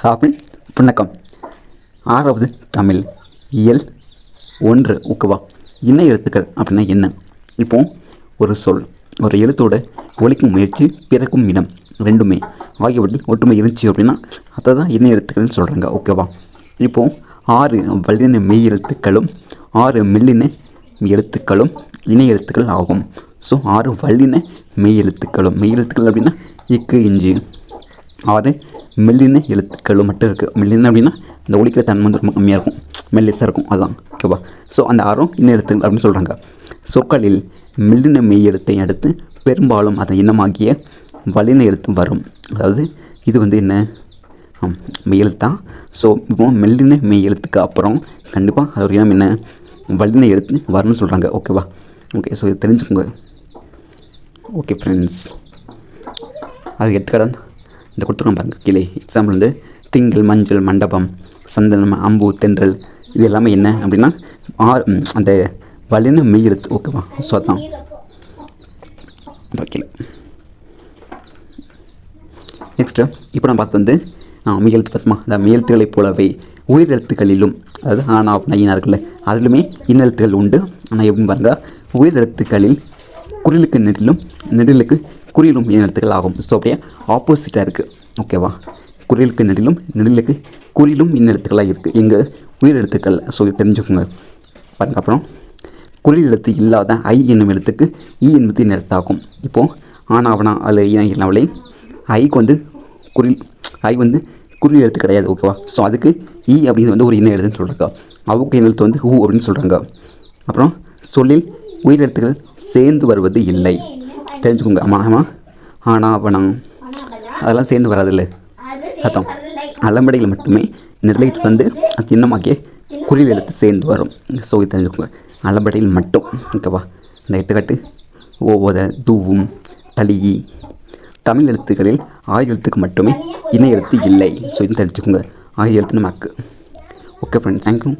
காபில் புண்ணக்கம் ஆறாவது தமிழ். இயல். ஒன்று ஓகேவா இணை எழுத்துக்கள் அப்படின்னா என்ன? இப்போ ஒரு சொல் ஒரு எழுத்தோட ஒழிக்கும் முயற்சி பிறக்கும் இடம் ரெண்டுமே. ஆகியவற்றில் ஒற்றுமை இருந்துச்சு அப்படின்னா அதை தான் இணை எழுத்துக்கள்னு சொல்கிறாங்க ஓகேவா இப்போ ஆறு வல்லின மெய் எழுத்துக்களும் ஆறு மெல்லின எழுத்துக்களும் இணை எழுத்துக்கள் ஆகும். ஸோ ஆறு வல்லின மெய் எழுத்துக்களும். மெய் எழுத்துக்கள் அப்படின்னா இக்கு இஞ்சி. ஆறு மெல்லின எழுத்துக்களும் மட்டும் இருக்குது மெல்லின அப்படின்னா இந்த ஒழிக்கிற தன்மை வந்து ரொம்ப கம்மியாக இருக்கும். மெல்லிஸாக இருக்கும். அதுதான் ஓகேவா ஸோ அந்த ஆர்வம் இன்ன எழுத்துக்கள் அப்படின்னு சொல்கிறாங்க சொற்களில் மெல்லின மெய் எழுத்தை அடுத்து பெரும்பாலும் அதை இனமாகிய வலின எழுத்து வரும். அதாவது இது வந்து என்ன? ஆம், மெய் எழுத்தான் ஸோ இப்போ மெல்லின மெய் எழுத்துக்கு அப்புறம் கண்டிப்பாக அது ஒரு இனம் என்ன? வலின எழுத்து வரும்னு சொல்கிறாங்க ஓகேவா ஓகே ஸோ இது தெரிஞ்சுக்கோங்க. ஓகே ஃப்ரெண்ட்ஸ் அது எடுத்துக்கடா இந்த கொடுத்துருக்கோம் பாருங்கள் கீழே. எக்ஸாம்பிள் வந்து திங்கள் மஞ்சள் மண்டபம் சந்தனம் அம்பு தென்றல் இது எல்லாமே என்ன அப்படின்னா ஆறு அந்த வலின மெய்யெழுத்து ஓகேவா ஸோ அதான். கீழே. நெக்ஸ்ட்டு இப்போ நான் பார்த்து வந்து மெய் எழுத்து பார்த்தோமா? அந்த மெய் எழுத்துக்களைப் போலவே உயிரெழுத்துக்களிலும் அதாவது ஆனா நைனா இருக்குல்ல அதிலுமே இன்னெழுத்துகள் உண்டு. ஆனால் எப்படின்னு பாருங்க உயிரெழுத்துக்களில் குரலுக்கு நெடிலும் நெடிலுக்கு குறியிலும் எழுத்துக்கள் ஆகும். ஸோ அப்படியே ஆப்போசிட்டாக இருக்குது ஓகேவா குறிலுக்கு நெடிலும் நெடிலுக்கு குறியிலும் இன்னெழுத்துக்களாக இருக்குது எங்கள் உயிரெழுத்துக்கள் ஸோ தெரிஞ்சுக்கோங்க. பாருங்க அப்புறம் குறில் எழுத்து இல்லாத ஐ என்னும் எழுத்துக்கு இ என்பது எழுத்தாகும். இப்போது ஆனாவனா அல்ல ஏன் இல்லாமலே ஐக்கு வந்து குறில் ஐ வந்து குறில் எழுத்து கிடையாது. ஓகேவா ஸோ அதுக்கு இ அப்படிங்கிறது வந்து ஒரு இன எழுத்துன்னு சொல்கிறாங்க அவுக்கு இன எழுத்து வந்து ஹூ அப்படின்னு சொல்கிறாங்க அப்புறம் சொல்லில் உயிரெழுத்துக்கள் சேர்ந்து வருவது இல்லை. தெரிஞ்சுக்கோங்க. ஆமாம் ஆமாம் ஆனாவனம் அதெல்லாம் சேர்ந்து வராதில்ல. அர்த்தம். அலம்படையில் மட்டுமே நிர்ணயித்து வந்து சின்னமாக்கிய குறில் எழுத்து சேர்ந்து வரும். ஸோ இது தெரிஞ்சுக்கோங்க. அலம்படையில் மட்டும். ஓகேவா இந்த எடுத்துக்காட்டு. ஓவோத தூவும் தளியி. தமிழ் எழுத்துக்களில் ஆயுத எழுத்துக்கு மட்டுமே இணை எழுத்து இல்லை. ஸோ இது தெரிஞ்சுக்கோங்க. ஆயுத எழுத்து நமக்கு ஓகே ஃப்ரெண்ட்ஸ் தேங்க்யூ